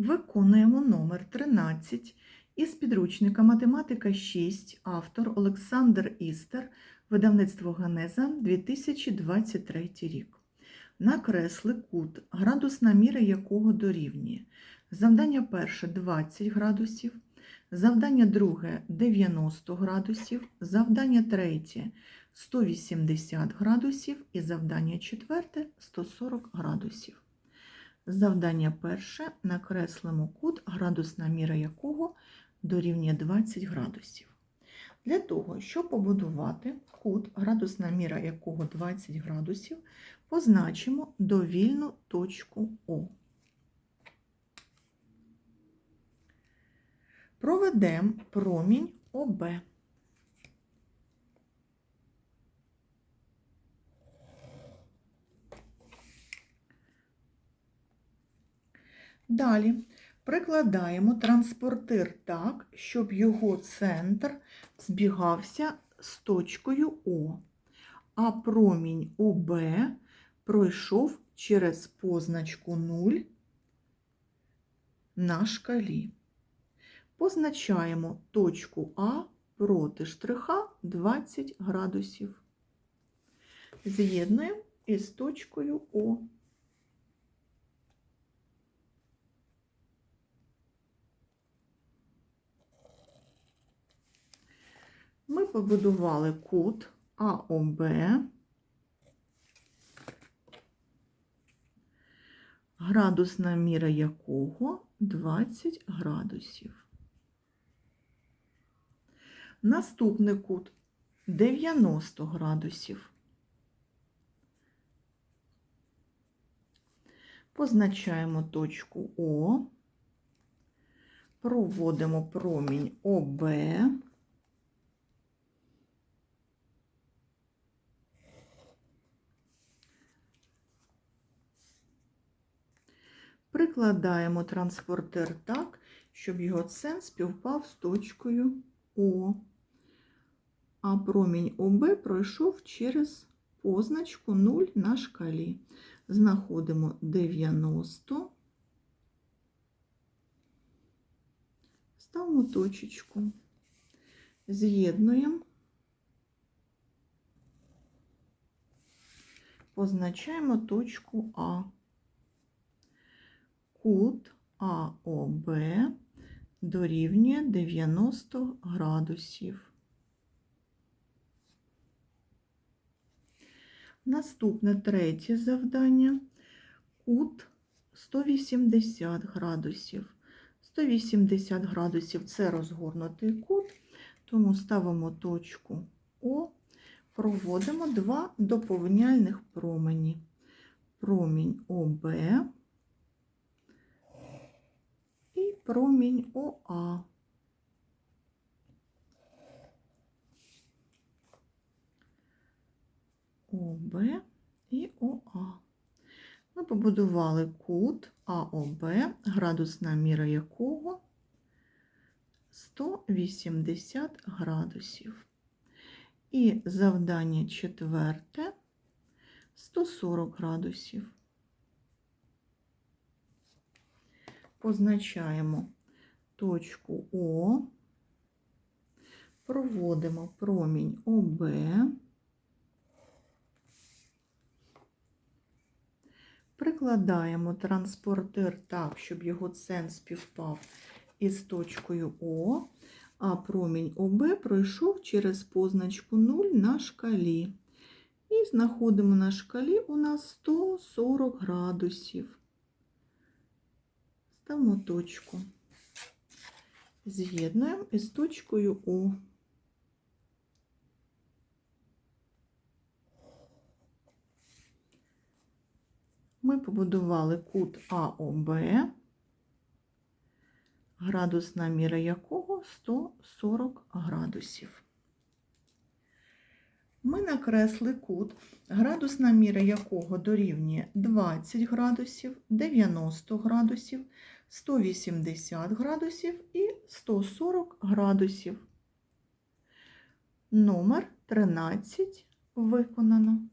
Виконуємо номер 13 із підручника Математика 6, автор Олександр Істер, видавництво Генеза 2023 рік. Накресли кут, градусна міра якого дорівнює. Завдання перше 20 градусів, завдання друге 90 градусів, завдання третє 180 градусів і завдання четверте 140 градусів. Завдання перше накреслимо кут, градусна міра якого дорівнює 20 градусів. Для того, щоб побудувати кут, градусна міра якого 20 градусів, позначимо довільну точку О. Проведемо промінь ОБ. Далі прикладаємо транспортир так, щоб його центр збігався з точкою О, а промінь ОБ пройшов через позначку 0 на шкалі. Позначаємо точку А проти штриха 20 градусів. З'єднуємо із точкою О. Ми побудували кут АОБ, градусна міра якого 20 градусів. Наступний кут 90 градусів. Позначаємо точку О, проводимо промінь ОБ. Прикладаємо транспортер так, щоб його центр співпав з точкою О, а промінь ОБ пройшов через позначку 0 на шкалі. Знаходимо 90, ставимо точечку, з'єднуємо, позначаємо точку А кут АОБ дорівнює 90 градусів. Наступне третє завдання кут 180 градусів. 180 градусів це розгорнутий кут, тому ставимо точку О, проводимо два доповняльних промені. Промінь ОБ промінь ОА. ОБ і ОА. Ми побудували кут АОБ, градусна міра якого 180 градусів. І завдання четверте 140 градусів. Позначаємо точку О, проводимо промінь ОБ, прикладаємо транспортир так, щоб його центр співпав із точкою О, а промінь ОБ пройшов через позначку 0 на шкалі. І знаходимо на шкалі у нас 140 градусів ставимо точку. З'єднуємо із точкою О. Ми побудували кут АОБ, градусна міра якого 140 градусів. Ми накресли кут, градусна міра якого дорівнює 20 градусів, 90 градусів, 180 градусів і 140 градусів. Номер 13 виконано.